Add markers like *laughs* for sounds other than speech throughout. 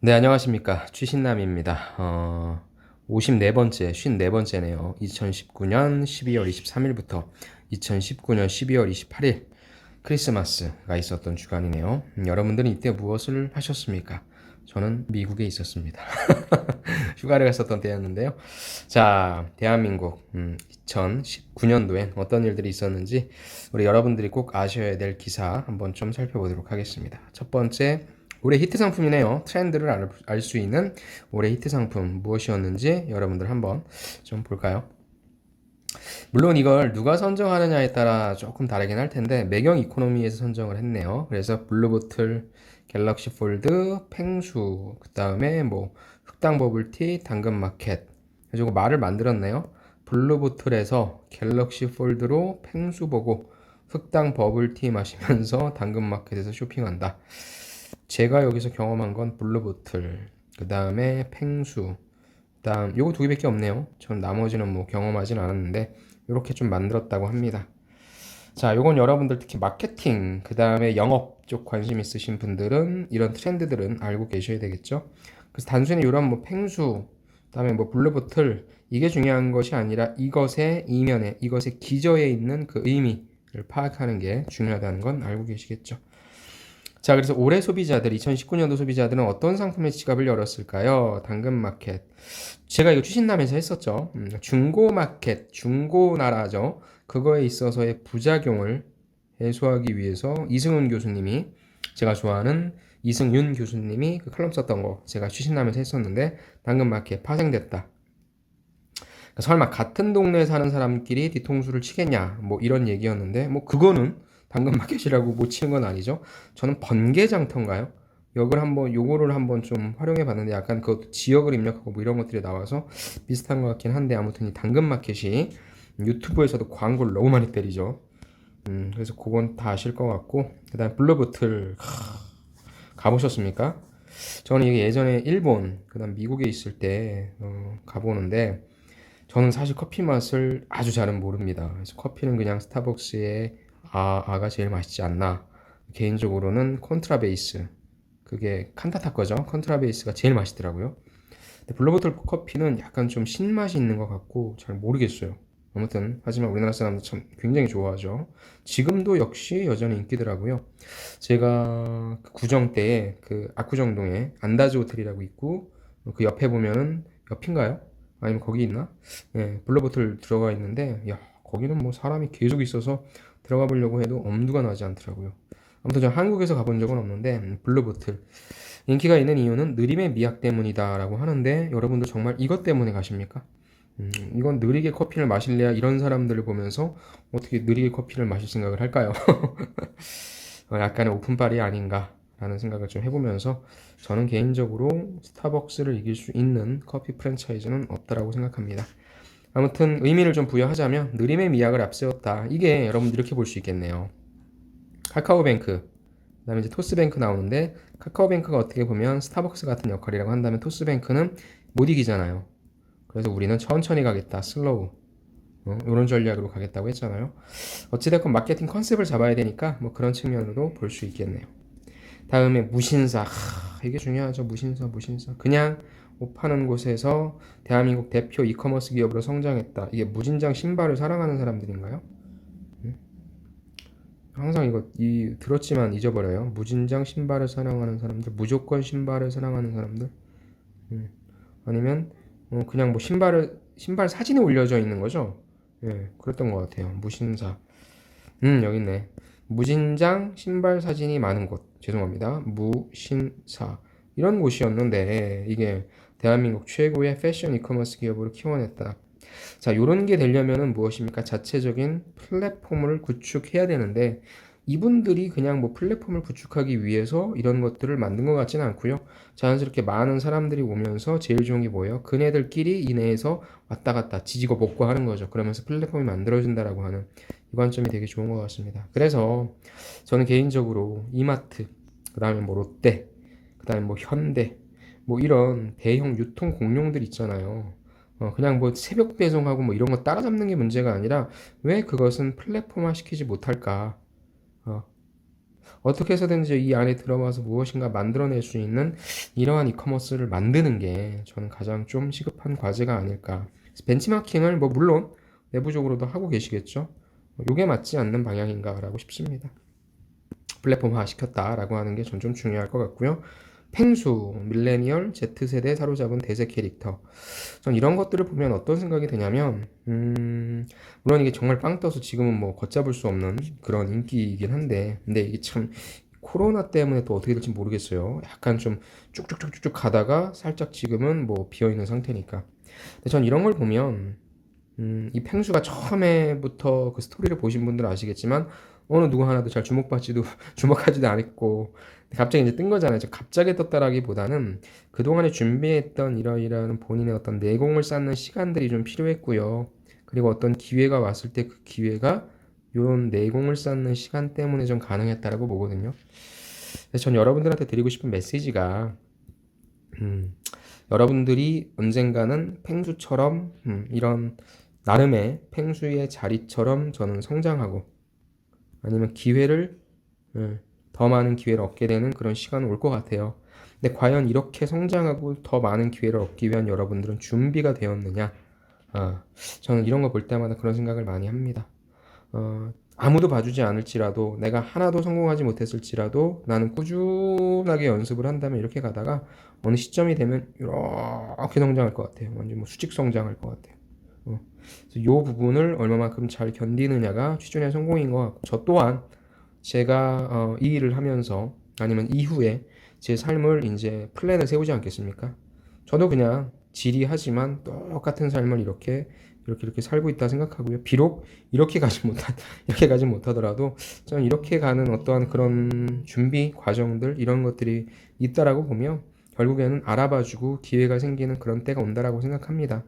네, 안녕하십니까. 취신남입니다. 어, 54번째, 54번째네요. 2019년 12월 23일부터 2019년 12월 28일 크리스마스가 있었던 주간이네요. 음, 여러분들은 이때 무엇을 하셨습니까? 저는 미국에 있었습니다. *laughs* 휴가를 갔었던 때였는데요. 자, 대한민국 음, 2019년도엔 어떤 일들이 있었는지 우리 여러분들이 꼭 아셔야 될 기사 한번 좀 살펴보도록 하겠습니다. 첫 번째, 올해 히트 상품이네요. 트렌드를 알 수 있는 올해 히트 상품 무엇이었는지 여러분들 한번 좀 볼까요? 물론 이걸 누가 선정하느냐에 따라 조금 다르긴 할 텐데 매경 이코노미에서 선정을 했네요. 그래서 블루보틀, 갤럭시 폴드, 팽수, 그 다음에 뭐 흑당 버블티, 당근 마켓 그래서 말을 만들었네요. 블루보틀에서 갤럭시 폴드로 팽수 보고 흑당 버블티 마시면서 당근 마켓에서 쇼핑한다. 제가 여기서 경험한 건 블루보틀, 그 다음에 팽수, 그 다음 요거 두 개밖에 없네요. 전 나머지는 뭐 경험하진 않았는데 이렇게 좀 만들었다고 합니다. 자, 요건 여러분들 특히 마케팅, 그 다음에 영업 쪽 관심 있으신 분들은 이런 트렌드들은 알고 계셔야 되겠죠. 그래서 단순히 이런 뭐 팽수, 그 다음에 뭐 블루보틀 이게 중요한 것이 아니라 이것의 이면에 이것의 기저에 있는 그 의미를 파악하는 게 중요하다는 건 알고 계시겠죠. 자, 그래서 올해 소비자들, 2019년도 소비자들은 어떤 상품의 지갑을 열었을까요? 당근마켓. 제가 이거 추신남에서 했었죠. 음, 중고마켓, 중고나라죠. 그거에 있어서의 부작용을 해소하기 위해서 이승훈 교수님이 제가 좋아하는 이승윤 교수님이 그 칼럼 썼던 거 제가 추신남에서 했었는데 당근마켓 파생됐다. 설마 같은 동네에 사는 사람끼리 뒤통수를 치겠냐 뭐 이런 얘기였는데 뭐 그거는 당근마켓이라고 못 치는 건 아니죠. 저는 번개장터인가요? 이걸 한번 요거를 한번 좀 활용해 봤는데 약간 그 지역을 입력하고 뭐 이런 것들이 나와서 비슷한 것 같긴 한데 아무튼 이 당근마켓이 유튜브에서도 광고를 너무 많이 때리죠. 음, 그래서 그건 다 아실 것 같고 그다음 블루보틀 가보셨습니까? 저는 이게 예전에 일본 그다음 미국에 있을 때 어, 가보는데 저는 사실 커피 맛을 아주 잘은 모릅니다. 그래서 커피는 그냥 스타벅스에 아, 아가 제일 맛있지 않나. 개인적으로는 컨트라베이스. 그게 칸타타 거죠. 컨트라베이스가 제일 맛있더라고요. 근데 블루보틀 커피는 약간 좀 신맛이 있는 것 같고 잘 모르겠어요. 아무튼 하지만 우리나라 사람들 참 굉장히 좋아하죠. 지금도 역시 여전히 인기더라고요. 제가 그 구정 때에 그 압구정동에 안다즈 호텔이라고 있고 그 옆에 보면은 옆인가요? 아니면 거기 있나? 예, 블루보틀 들어가 있는데 야 거기는 뭐 사람이 계속 있어서 들어가 보려고 해도 엄두가 나지 않더라고요. 아무튼 저 한국에서 가본 적은 없는데 음, 블루보틀 인기가 있는 이유는 느림의 미학 때문이다라고 하는데 여러분도 정말 이것 때문에 가십니까? 음, 이건 느리게 커피를 마실래야 이런 사람들을 보면서 어떻게 느리게 커피를 마실 생각을 할까요? *laughs* 어, 약간의 오픈빨이 아닌가라는 생각을 좀 해보면서 저는 개인적으로 스타벅스를 이길 수 있는 커피 프랜차이즈는 없다라고 생각합니다. 아무튼 의미를 좀 부여하자면 느림의 미학을 앞세웠다. 이게 여러분들 이렇게 볼 수 있겠네요. 카카오뱅크, 그 다음에 이제 토스뱅크 나오는데 카카오뱅크가 어떻게 보면 스타벅스 같은 역할이라고 한다면 토스뱅크는 못 이기잖아요. 그래서 우리는 천천히 가겠다, 슬로우. 어, 이런 전략으로 가겠다고 했잖아요. 어찌됐건 마케팅 컨셉을 잡아야 되니까 뭐 그런 측면으로 볼수 있겠네요. 다음에 무신사. 하, 이게 중요하죠. 무신사, 무신사. 그냥 옷 파는 곳에서 대한민국 대표 이커머스 기업으로 성장했다. 이게 무진장 신발을 사랑하는 사람들인가요? 항상 이거 이 들었지만 잊어버려요. 무진장 신발을 사랑하는 사람들, 무조건 신발을 사랑하는 사람들, 음. 아니면 어, 그냥 뭐 신발을 신발 사진이 올려져 있는 거죠. 예, 그랬던 것 같아요. 무신사. 음 여기 있네. 무진장 신발 사진이 많은 곳. 죄송합니다. 무신사 이런 곳이었는데 이게 대한민국 최고의 패션 이커머스 기업으로 키워냈다. 자, 요런 게 되려면은 무엇입니까? 자체적인 플랫폼을 구축해야 되는데 이분들이 그냥 뭐 플랫폼을 구축하기 위해서 이런 것들을 만든 것 같지는 않고요. 자연스럽게 많은 사람들이 오면서 제일 좋은 게 뭐예요? 그네들끼리 이내에서 왔다 갔다 지지고 볶고 하는 거죠. 그러면서 플랫폼이 만들어진다라고 하는 이 관점이 되게 좋은 것 같습니다. 그래서 저는 개인적으로 이마트, 그 다음에 뭐 롯데, 그 다음에 뭐 현대, 뭐 이런 대형 유통 공룡들 있잖아요. 어, 그냥 뭐 새벽 배송하고 뭐 이런 거 따라잡는 게 문제가 아니라 왜 그것은 플랫폼화 시키지 못할까? 어, 어떻게 해서든지 이 안에 들어와서 무엇인가 만들어낼 수 있는 이러한 이커머스를 만드는 게 저는 가장 좀 시급한 과제가 아닐까. 벤치마킹을 뭐 물론 내부적으로도 하고 계시겠죠. 요게 맞지 않는 방향인가라고 싶습니다. 플랫폼화 시켰다라고 하는 게 전 좀 중요할 것 같고요. 팽수, 밀레니얼, Z세대 사로잡은 대세 캐릭터. 전 이런 것들을 보면 어떤 생각이 드냐면, 음, 물론 이게 정말 빵 떠서 지금은 뭐 걷잡을 수 없는 그런 인기이긴 한데, 근데 이게 참 코로나 때문에 또 어떻게 될지 모르겠어요. 약간 좀 쭉쭉쭉쭉 가다가 살짝 지금은 뭐 비어있는 상태니까. 근데 전 이런 걸 보면, 음, 이 팽수가 처음에부터 그 스토리를 보신 분들은 아시겠지만, 어느 누구 하나도 잘 주목받지도, *laughs* 주목하지도 않았고, 갑자기 이제 뜬 거잖아요. 갑자기 떴다라기보다는 그동안에 준비했던 이러이러한 본인의 어떤 내공을 쌓는 시간들이 좀 필요했고요. 그리고 어떤 기회가 왔을 때 그 기회가 이런 내공을 쌓는 시간 때문에 좀 가능했다라고 보거든요. 전 여러분들한테 드리고 싶은 메시지가 음, 여러분들이 언젠가는 팽수처럼 음, 이런 나름의 팽수의 자리처럼 저는 성장하고 아니면 기회를 음, 더 많은 기회를 얻게 되는 그런 시간은 올 것 같아요. 근데 과연 이렇게 성장하고 더 많은 기회를 얻기 위한 여러분들은 준비가 되었느냐? 아, 저는 이런 거 볼 때마다 그런 생각을 많이 합니다. 어, 아무도 봐주지 않을지라도 내가 하나도 성공하지 못했을지라도 나는 꾸준하게 연습을 한다면 이렇게 가다가 어느 시점이 되면 이렇게 성장할 것 같아요. 완전 뭐 수직 성장할 것 같아요. 어, 그래서 이 부분을 얼마만큼 잘 견디느냐가 취준의 성공인 것 같고 저 또한 제가 어, 이 일을 하면서 아니면 이후에 제 삶을 이제 플랜을 세우지 않겠습니까? 저도 그냥 지리하지만 똑같은 삶을 이렇게 이렇게 이렇게 살고 있다 생각하고요. 비록 이렇게 가지 못한 *laughs* 이렇게 가지 못하더라도 저는 이렇게 가는 어떠한 그런 준비 과정들 이런 것들이 있다라고 보면 결국에는 알아봐주고 기회가 생기는 그런 때가 온다라고 생각합니다.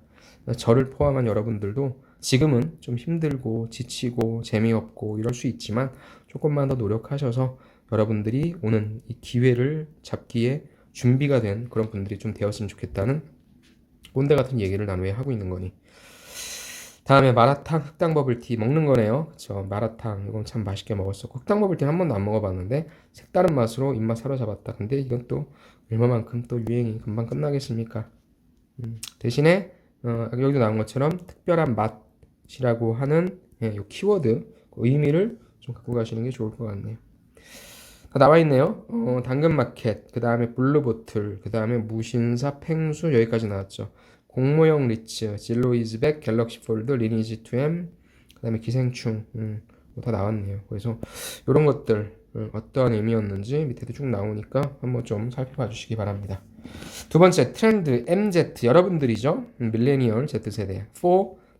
저를 포함한 여러분들도 지금은 좀 힘들고 지치고 재미없고 이럴 수 있지만 조금만 더 노력하셔서 여러분들이 오는 이 기회를 잡기에 준비가 된 그런 분들이 좀 되었으면 좋겠다는 꼰대 같은 얘기를 난 왜 하고 있는 거니. 다음에 마라탕 흑당 버블티 먹는 거네요. 그쵸 마라탕 이건 참 맛있게 먹었었고 흑당 버블티 한 번도 안 먹어봤는데 색다른 맛으로 입맛 사로잡았다. 근데 이건 또 얼마만큼 또 유행이 금방 끝나겠습니까? 음, 대신에 어, 여기도 나온 것처럼 특별한 맛이라고 하는 예, 요 키워드 그 의미를 좀 갖고 가시는 게 좋을 것 같네요. 다 나와 있네요. 어, 당근마켓, 그 다음에 블루보틀, 그 다음에 무신사, 팽수 여기까지 나왔죠. 공모형 리츠, 진로이즈백, 갤럭시 폴드, 리니지 2M, 그 다음에 기생충, 음, 뭐다 나왔네요. 그래서 이런 것들 음, 어떠한 의미였는지 밑에도 쭉 나오니까 한번 좀 살펴봐 주시기 바랍니다. 두 번째 트렌드 MZ 여러분들이죠. 음, 밀레니얼 Z세대 4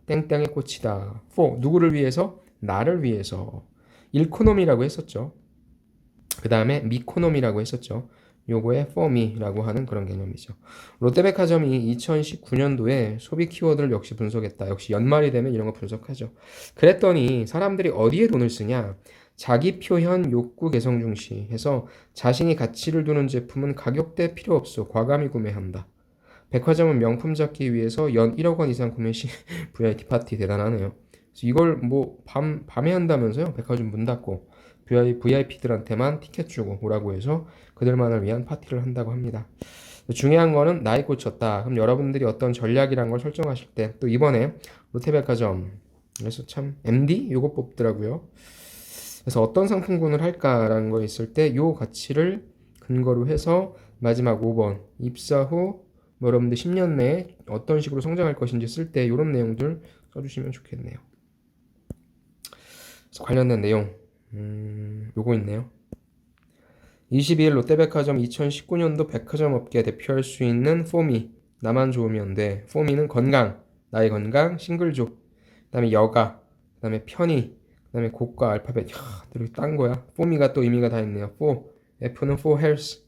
땡땡의 꽃이다. 4 누구를 위해서? 나를 위해서. 일코노미라고 했었죠. 그 다음에 미코노미라고 했었죠. 요거의 forme라고 하는 그런 개념이죠. 롯데백화점이 2019년도에 소비 키워드를 역시 분석했다. 역시 연말이 되면 이런 거 분석하죠. 그랬더니 사람들이 어디에 돈을 쓰냐? 자기 표현 욕구 개성 중시해서 자신이 가치를 두는 제품은 가격대 필요 없어 과감히 구매한다. 백화점은 명품 잡기 위해서 연 1억 원 이상 구매 시 *laughs* VIP 파티 대단하네요. 그래서 이걸 뭐 밤 밤에 한다면서요? 백화점 문 닫고 VIP들한테만 티켓 주고 오라고 해서 그들만을 위한 파티를 한다고 합니다. 중요한 거는 나이 꽂혔다. 그럼 여러분들이 어떤 전략이란 걸 설정하실 때 또 이번에 롯데백화점에서 참 MD 요거 뽑더라고요. 그래서 어떤 상품군을 할까라는 거 있을 때 요 가치를 근거로 해서 마지막 5번 입사 후 뭐 여러분들 10년 내에 어떤 식으로 성장할 것인지 쓸 때 이런 내용들 써주시면 좋겠네요. 관련된 내용 음, 요거 있네요. 22일 롯데백화점 2019년도 백화점 업계 대표할 수 있는 포미 나만 좋으면 돼. 포미는 건강, 나의 건강, 싱글족, 그다음에 여가, 그다음에 편의, 그다음에 고가 알파벳. 야, 이렇게 딴 거야. 포미가 또 의미가 다 있네요. for F는 for health,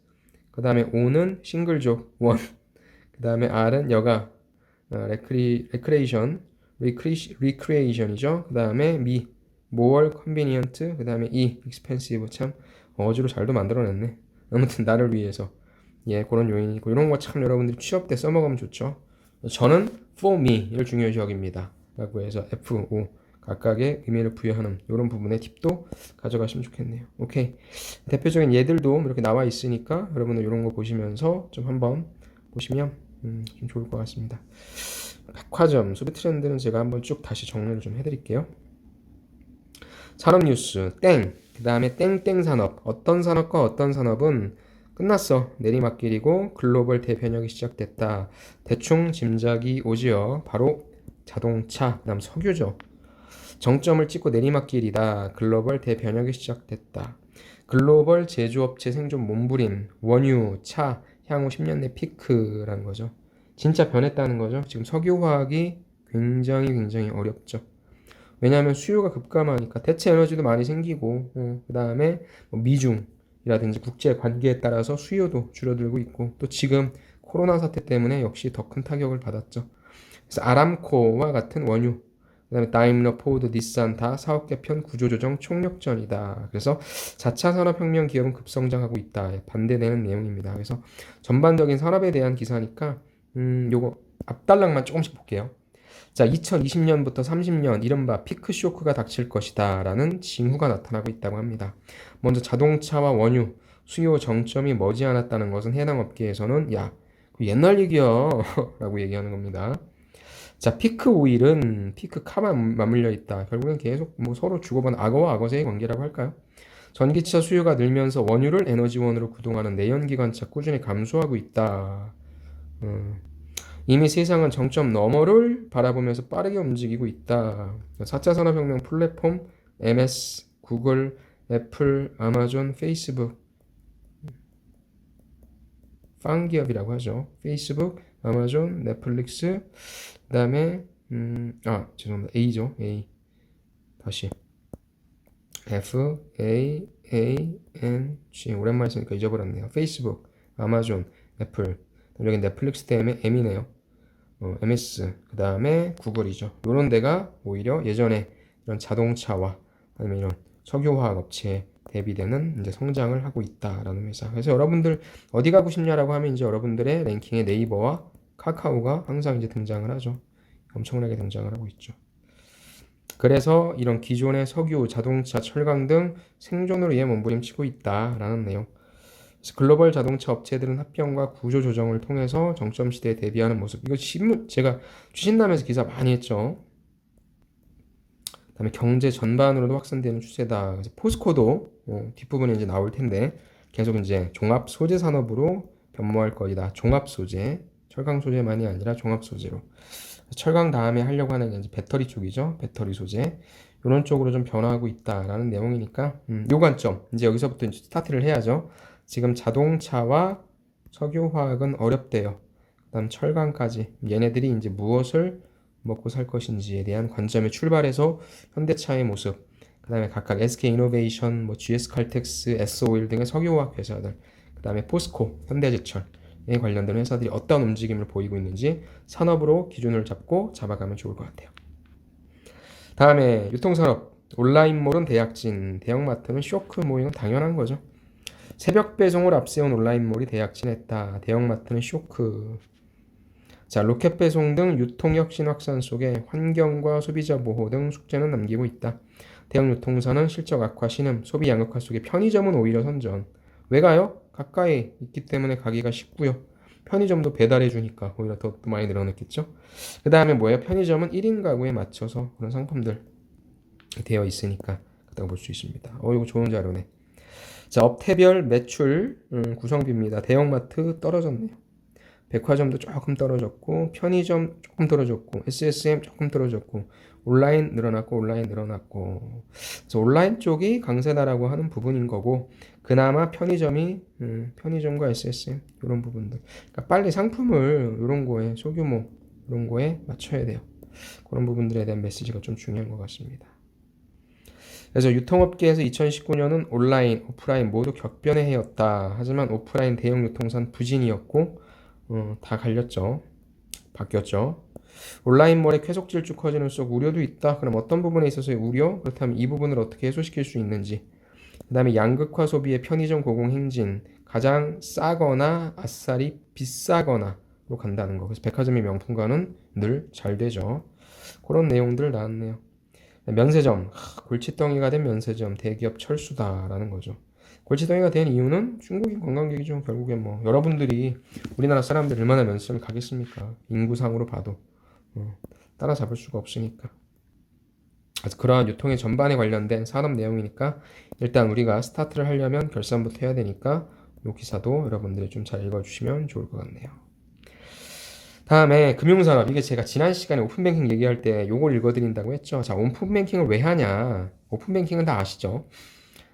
그다음에 O는 싱글족 원, 그다음에 R은 여가, 어, 레크리 레크레이션, 리크리 리크레이션이죠. 그다음에 미 more convenient, 그 다음에 E expensive 참 어지로 잘도 만들어냈네. 아무튼 나를 위해서 예 그런 요인이고 이런 거 참 여러분들이 취업 때 써먹으면 좋죠. 저는 for me를 중요시 여깁니다. 라고 해서 F5 각각의 의미를 부여하는 이런 부분의 팁도 가져가시면 좋겠네요. 오케이. 대표적인 예들도 이렇게 나와 있으니까 여러분은 이런 거 보시면서 좀 한번 보시면 음, 좀 좋을 것 같습니다. 백화점 소비 트렌드는 제가 한번 쭉 다시 정리를 좀 해드릴게요. 산업 뉴스 땡. 그 다음에 땡땡 산업. 어떤 산업과 어떤 산업은 끝났어. 내리막길이고 글로벌 대변혁이 시작됐다. 대충 짐작이 오지요. 바로 자동차, 그다음 석유죠. 정점을 찍고 내리막길이다. 글로벌 대변혁이 시작됐다. 글로벌 제조업체 생존 몸부림, 원유, 차, 향후 10년 내 피크라는 거죠. 진짜 변했다는 거죠. 지금 석유화학이 굉장히 굉장히 어렵죠. 왜냐하면 수요가 급감하니까 대체 에너지도 많이 생기고, 어, 그 다음에 뭐 미중이라든지 국제 관계에 따라서 수요도 줄어들고 있고, 또 지금 코로나 사태 때문에 역시 더 큰 타격을 받았죠. 그래서 아람코와 같은 원유, 그다음에 다임러, 포드, 닛산 다 사업 개편, 구조 조정, 총력전이다. 그래서 4차 산업혁명 기업은 급성장하고 있다. 반대되는 내용입니다. 그래서 전반적인 산업에 대한 기사니까 음, 요거 앞달락만 조금씩 볼게요. 자, 2020년부터 30년 이른바 피크 쇼크가 닥칠 것이다. 라는 징후가 나타나고 있다고 합니다. 먼저 자동차와 원유, 수요 정점이 머지않았다는 것은 해당 업계에서는 야, 그 옛날 얘기야. *laughs* 라고 얘기하는 겁니다. 자, 피크 오일은 피크 카만 맞물려 있다. 결국엔 계속 뭐 서로 주고받는 악어와 악어 사이의 관계라고 할까요? 전기차 수요가 늘면서 원유를 에너지원으로 구동하는 내연기관차 꾸준히 감소하고 있다. 음. 이미 세상은 정점 너머를 바라보면서 빠르게 움직이고 있다. 4차 산업혁명 플랫폼 MS, 구글, 애플, 아마존, 페이스북 팡 기업이라고 하죠. 페이스북, 아마존, 넷플릭스, 그 다음에 음, 아 죄송합니다. A죠. A 다시 F A A N G 오랜만에 쓰니까 잊어버렸네요. 페이스북, 아마존, 애플 여기 넷플릭스 때문에 M이네요. 어, MS 그 다음에 구글이죠. 이런 데가 오히려 예전에 이런 자동차와 아니면 이런 석유화학 업체에 대비되는 이제 성장을 하고 있다라는 회사. 그래서 여러분들 어디 가고 싶냐라고 하면 이제 여러분들의 랭킹에 네이버와 카카오가 항상 이제 등장을 하죠. 엄청나게 등장을 하고 있죠. 그래서 이런 기존의 석유, 자동차, 철강 등 생존을 위해 몸부림치고 있다라는 내용. 글로벌 자동차 업체들은 합병과 구조 조정을 통해서 정점 시대에 대비하는 모습. 이거 신문 제가 주신다면서 기사 많이 했죠. 그다음에 경제 전반으로도 확산되는 추세다. 그래서 포스코도 어, 뒷부분에 이제 나올 텐데 계속 이제 종합 소재 산업으로 변모할 거이다. 종합 소재, 철강 소재만이 아니라 종합 소재로. 철강 다음에 하려고 하는 게 이제 배터리 쪽이죠. 배터리 소재. 이런 쪽으로 좀 변화하고 있다라는 내용이니까 음, 요 관점 이제 여기서부터 이제 스타트를 해야죠. 지금 자동차와 석유화학은 어렵대요. 그다음 철강까지 얘네들이 이제 무엇을 먹고 살 것인지에 대한 관점에 출발해서 현대차의 모습, 그다음에 각각 SK 이노베이션, 뭐 GS 칼텍스, S-오일 등의 석유화학 회사들, 그다음에 포스코, 현대제철 에 관련된 회사들이 어떤 움직임을 보이고 있는지 산업으로 기준을 잡고 잡아가면 좋을 것 같아요. 다음에 유통산업, 온라인몰은 대약진, 대형마트는 쇼크 모임은 당연한 거죠. 새벽 배송을 앞세운 온라인몰이 대약진했다. 대형마트는 쇼크. 자, 로켓 배송 등 유통 혁신 확산 속에 환경과 소비자 보호 등 숙제는 남기고 있다. 대형 유통사는 실적 악화 신음, 소비 양극화 속에 편의점은 오히려 선전. 왜 가요? 가까이 있기 때문에 가기가 쉽고요. 편의점도 배달해 주니까 오히려 더 많이 늘어났겠죠. 그 다음에 뭐예요? 편의점은 1인 가구에 맞춰서 그런 상품들 되어 있으니까 그렇다고 볼 수 있습니다. 어 이거 좋은 자료네. 자 업태별 매출 음, 구성비입니다. 대형마트 떨어졌네요. 백화점도 조금 떨어졌고 편의점 조금 떨어졌고 SSM 조금 떨어졌고 온라인 늘어났고 온라인 늘어났고 그래서 온라인 쪽이 강세다라고 하는 부분인 거고 그나마 편의점이 음, 편의점과 SSM 이런 부분들 그러니까 빨리 상품을 이런 거에 소규모 이런 거에 맞춰야 돼요 그런 부분들에 대한 메시지가 좀 중요한 것 같습니다 그래서 유통업계에서 2019년은 온라인, 오프라인 모두 격변의 해였다. 하지만 오프라인 대형 유통산 부진이었고 어, 다 갈렸죠. 바뀌었죠. 온라인몰의 쾌속 질주 커지는 속 우려도 있다. 그럼 어떤 부분에 있어서의 우려? 그렇다면 이 부분을 어떻게 해소시킬 수 있는지. 그 다음에 양극화 소비의 편의점 고공 행진. 가장 싸거나 아싸리 비싸거나로 간다는 거. 그래서 백화점의 명품관은 늘잘 되죠. 그런 내용들 나왔네요. 면세점, 하, 골칫덩이가 된 면세점, 대기업 철수다라는 거죠. 골칫덩이가 된 이유는 중국인 관광객이죠. 결국엔 뭐 여러분들이 우리나라 사람들 얼마나 면세점을 가겠습니까? 인구상으로 봐도 어, 따라잡을 수가 없으니까. 그래서 그러한 유통의 전반에 관련된 산업 내용이니까 일단 우리가 스타트를 하려면 결산부터 해야 되니까 이 기사도 여러분들이 좀 잘 읽어주시면 좋을 것 같네요. 다음에 금융산업 이게 제가 지난 시간에 오픈뱅킹 얘기할 때 요걸 읽어드린다고 했죠. 자 오픈뱅킹을 왜 하냐? 오픈뱅킹은 다 아시죠?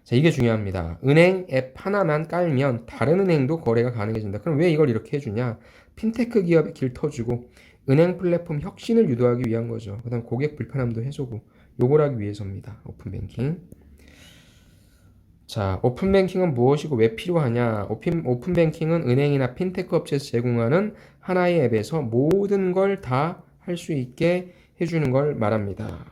자 이게 중요합니다. 은행 앱 하나만 깔면 다른 은행도 거래가 가능해진다. 그럼 왜 이걸 이렇게 해주냐? 핀테크 기업의 길 터주고 은행 플랫폼 혁신을 유도하기 위한 거죠. 그다음 고객 불편함도 해소고 요걸 하기 위해서입니다. 오픈뱅킹. 자, 오픈뱅킹은 무엇이고 왜 필요하냐? 오픈, 오픈뱅킹은 은행이나 핀테크 업체에서 제공하는 하나의 앱에서 모든 걸 다 할 수 있게 해주는 걸 말합니다.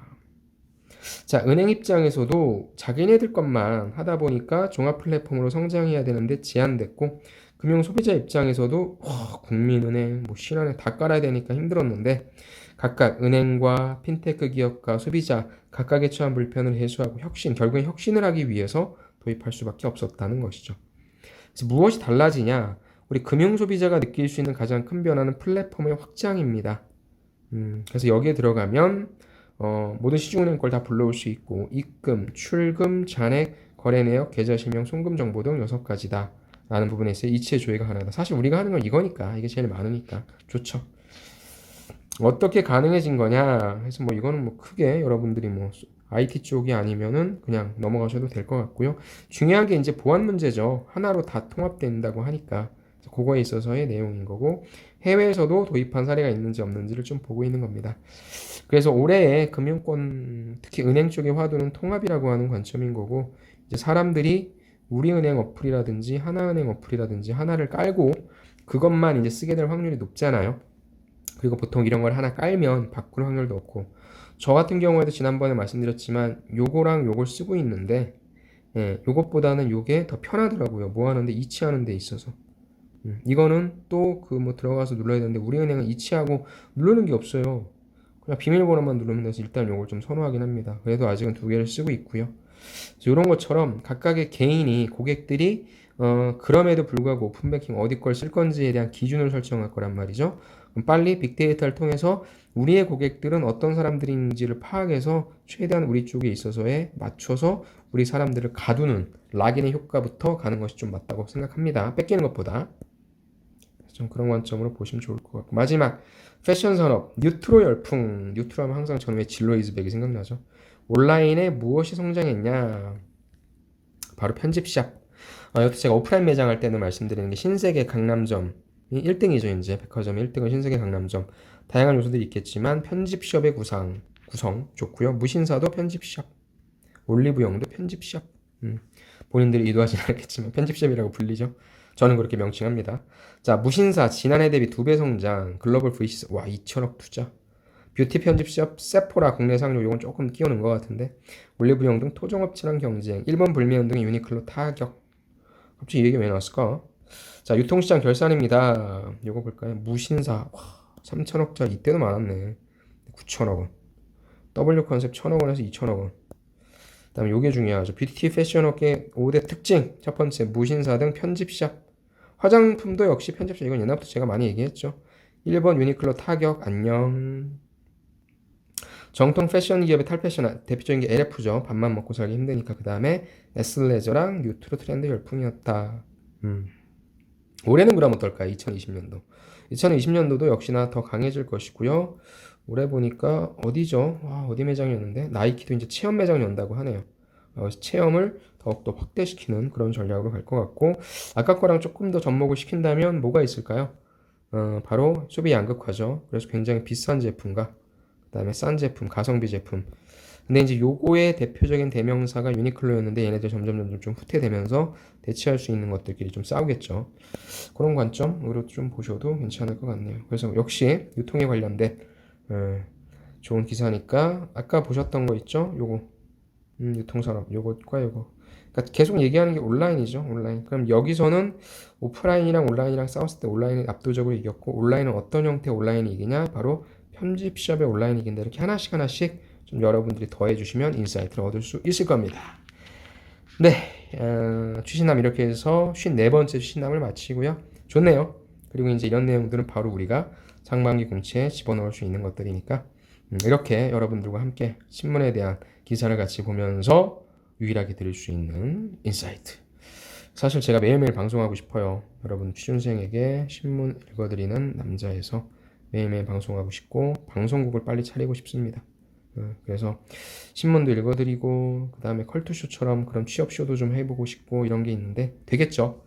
자, 은행 입장에서도 자기네들 것만 하다 보니까 종합 플랫폼으로 성장해야 되는데 제한됐고, 금융 소비자 입장에서도 와, 국민은행, 뭐 신한에 다 깔아야 되니까 힘들었는데, 각각 은행과 핀테크 기업과 소비자 각각의 처한 불편을 해소하고 혁신, 결국엔 혁신을 하기 위해서 도입할 수밖에 없었다는 것이죠. 무엇이 달라지냐? 우리 금융 소비자가 느낄 수 있는 가장 큰 변화는 플랫폼의 확장입니다. 음, 그래서 여기에 들어가면 어, 모든 시중은행 걸 다 불러올 수 있고 입금, 출금, 잔액, 거래 내역, 계좌 실명, 송금 정보 등 여섯 가지다. 라는 부분에 있어 이체 조회가 가능하다. 사실 우리가 하는 건 이거니까 이게 제일 많으니까 좋죠. 어떻게 가능해진 거냐? 해서 뭐 이거는 뭐 크게 여러분들이 뭐 IT 쪽이 아니면은 그냥 넘어가셔도 될 것 같고요. 중요한 게 이제 보안 문제죠. 하나로 다 통합된다고 하니까 그거에 있어서의 내용인 거고 해외에서도 도입한 사례가 있는지 없는지를 좀 보고 있는 겁니다. 그래서 올해의 금융권 특히 은행 쪽의 화두는 통합이라고 하는 관점인 거고 이제 사람들이 우리은행 어플이라든지 하나은행 어플이라든지 하나를 깔고 그것만 이제 쓰게 될 확률이 높잖아요. 그리고 보통 이런 걸 하나 깔면 바꿀 확률도 없고 저 같은 경우에도 지난번에 말씀드렸지만 요거랑 요걸 쓰고 있는데 예, 요것보다는 요게 더 편하더라고요. 뭐 하는데 이치하는 데 있어서. 음, 이거는 또 그 뭐 들어가서 눌러야 되는데 우리은행은 이치하고 누르는 게 없어요. 그냥 비밀번호만 누르면 돼서 일단 요걸 좀 선호하긴 합니다. 그래도 아직은 두 개를 쓰고 있고요. 이런 것처럼 각각의 개인이 고객들이 어, 그럼에도 불구하고 오픈뱅킹 어디 걸 쓸 건지에 대한 기준을 설정할 거란 말이죠. 빨리 빅데이터를 통해서 우리의 고객들은 어떤 사람들인지를 파악해서 최대한 우리 쪽에 있어서에 맞춰서 우리 사람들을 가두는 락인의 효과부터 가는 것이 좀 맞다고 생각합니다. 뺏기는 것보다. 좀 그런 관점으로 보시면 좋을 것 같고. 마지막 패션 산업 뉴트로 열풍. 뉴트로 하면 항상 저는 왜 진로 이즈백이 생각나죠? 온라인에 무엇이 성장했냐? 바로 편집샵 어, 이것도 제가 오프라인 매장 할 때는 말씀드리는 게 신세계 강남점. 1등이죠 이제. 백화점 1등은 신세계 강남점. 다양한 요소들이 있겠지만 편집숍의 구상 구성 좋고요. 무신사도 편집샵 올리브영도 편집샵 음, 본인들이 의도하지는 않겠지만 편집샵이라고 불리죠 저는 그렇게 명칭합니다 자 무신사 지난해 대비 두 배 성장 글로벌 VC 와 2천억 투자 뷰티 편집샵 세포라 국내 상료 요건 조금 끼우는 것 같은데 올리브영 등 토종업체랑 경쟁 일본 불매운 등의 유니클로 타격 갑자기 이 얘기 왜 나왔을까 자, 유통시장 결산입니다. 이거 볼까요? 무신사. 와, 3천억짜리 이때도 많았네. 9천억 원. W 컨셉 1천억 원에서 2천억 원. 그다음에 요게 중요하죠. 뷰티 패션 업계 5대 특징. 첫 번째, 무신사 등 편집샵. 화장품도 역시 편집샵. 이건 옛날부터 제가 많이 얘기했죠. 1번 유니클로 타격 안녕. 정통 패션 기업의 탈패션 대표적인 게 LF죠. 밥만 먹고 살기 힘드니까 그 다음에 에슬레저랑 뉴트로 트렌드 열풍이었다. 음. 올해는 그럼 어떨까요? 2020년도. 2020년도도 역시나 더 강해질 것이고요. 올해 보니까 어디죠? 와, 어디 매장이었는데? 나이키도 이제 체험 매장이 온다고 하네요. 어, 체험을 더욱더 확대시키는 그런 전략으로 갈 것 같고, 아까 거랑 조금 더 접목을 시킨다면 뭐가 있을까요? 어, 바로 소비 양극화죠. 그래서 굉장히 비싼 제품과, 그 다음에 싼 제품, 가성비 제품, 근데 이제 요거의 대표적인 대명사가 유니클로였는데 얘네들 점점 점점 좀 후퇴되면서 대체할 수 있는 것들끼리 좀 싸우겠죠. 그런 관점으로 좀 보셔도 괜찮을 것 같네요. 그래서 역시 유통에 관련된 어, 좋은 기사니까 아까 보셨던 거 있죠? 요거 음, 유통산업 요것과 요거 그러니까 계속 얘기하는 게 온라인이죠 온라인 그럼 여기서는 오프라인이랑 온라인이랑 싸웠을 때 온라인이 압도적으로 이겼고 온라인은 어떤 형태의 온라인이 이기냐 바로 편집샵의 온라인이 이긴다 이렇게 하나씩 하나씩 좀 여러분들이 더해 주시면 인사이트를 얻을 수 있을 겁니다. 네, 어, 추신남 이렇게 해서 54번째 추신남을 마치고요. 좋네요. 그리고 이제 이런 내용들은 바로 우리가 상반기 공채에 집어넣을 수 있는 것들이니까 음, 이렇게 여러분들과 함께 신문에 대한 기사를 같이 보면서 유일하게 들을 수 있는 인사이트. 사실 제가 매일매일 방송하고 싶어요. 여러분 취준생에게 신문 읽어드리는 남자에서 매일매일 방송하고 싶고 방송국을 빨리 차리고 싶습니다. 어, 그래서 신문도 읽어드리고 그 다음에 컬투쇼처럼 그런 취업쇼도 좀 해보고 싶고 이런 게 있는데 되겠죠.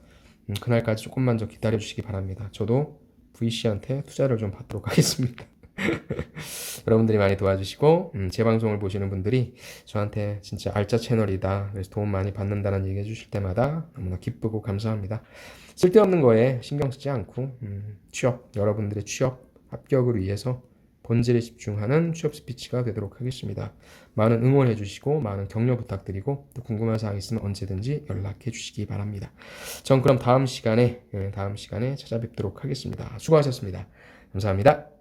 음, 그날까지 조금만 더 기다려 주시기 바랍니다. 저도 VC한테 투자를 좀 받도록 하겠습니다. *laughs* 여러분들이 많이 도와주시고 음, 제 방송을 보시는 분들이 저한테 진짜 알짜 채널이다 그래서 도움 많이 받는다는 얘기 해주실 때마다 너무나 기쁘고 감사합니다. 쓸데없는 거에 신경 쓰지 않고 음, 취업 여러분들의 취업 합격을 위해서 본질에 집중하는 취업 스피치가 되도록 하겠습니다. 많은 응원해 주시고 많은 격려 부탁드리고 또 궁금한 사항 있으면 언제든지 연락해 주시기 바랍니다. 전 그럼 다음 시간에 예, 다음 시간에 찾아뵙도록 하겠습니다. 수고하셨습니다. 감사합니다